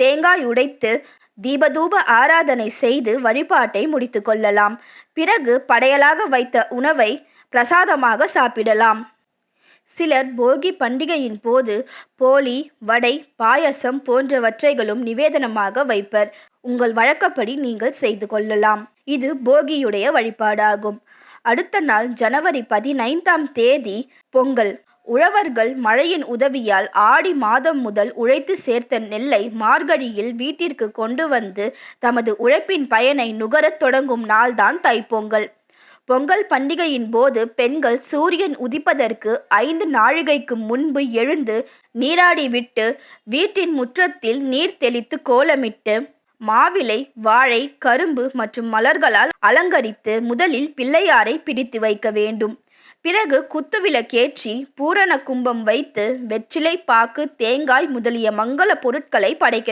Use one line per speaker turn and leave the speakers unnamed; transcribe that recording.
தேங்காய் உடைத்து தீபதூப ஆராதனை செய்து வழிபாட்டை முடித்து கொள்ளலாம். பிறகு படையலாக வைத்த உணவை பிரசாதமாக சாப்பிடலாம். சிலர் போகி பண்டிகையின் போது போலி வடை பாயசம் போன்றவற்றைகளும் நிவேதனமாக வைப்பர். உங்கள் வழக்கப்படி நீங்கள் செய்து கொள்ளலாம். இது போகியுடைய வழிபாடாகும். அடுத்த நாள் ஜனவரி பதினைந்தாம் தேதி பொங்கல். உழவர்கள் மழையின் உதவியால் ஆடி மாதம் முதல் உழைத்து சேர்த்த நெல்லை மார்கழியில் வீட்டிற்கு கொண்டு வந்து தமது உழைப்பின் பயனை நுகரத் தொடங்கும் நாள்தான் தைப்பொங்கல். பொங்கல் பண்டிகையின் போது பெண்கள் சூரியன் உதிப்பதற்கு ஐந்து நாழிகைக்கு முன்பு எழுந்து நீராடி விட்டு வீட்டின் முற்றத்தில் நீர் தெளித்து கோலமிட்டு மாவிலை வாழை கரும்பு மற்றும் மலர்களால் அலங்கரித்து முதலில் பிள்ளையாரை பிடித்து வைக்க வேண்டும். பிறகு குத்துவிளக்கேற்றி பூரண கும்பம் வைத்து வெற்றிலை பாக்கு தேங்காய் முதலிய மங்கள பொருட்களை படைக்க